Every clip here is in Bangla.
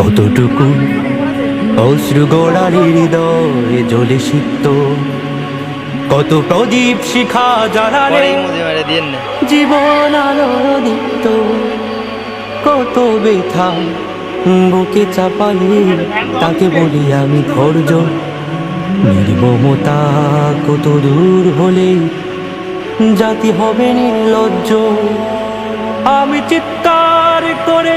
কতটুকু? অশ্রু গোড়ালি হৃদয়ে জ্বলে সিক্ত। কত প্রদীপ শিখা জ্বালালে না। জীবন আলোর দীপ্ত কত ব্যথা বুকে চাপালে তাকে বলি আমি ধৈর্য। নির্মমতা কত দূর হলে জাতি হবে নির্লজ্জ। আমি চিৎকার করে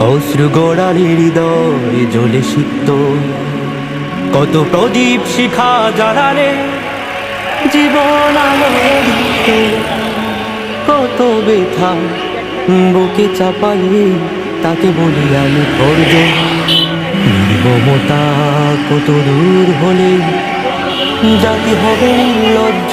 অশ্রু গোড়ালি হৃদয়ে জ্বলে সিক্ত। কত প্রদীপ শিখা জ্বালালে জীবন কত ব্যথা বুকে চাপালে তাকে বলি আমি ধৈর্য। নির্মমতা কত দূর হলে জাতি হবে লজ্জ।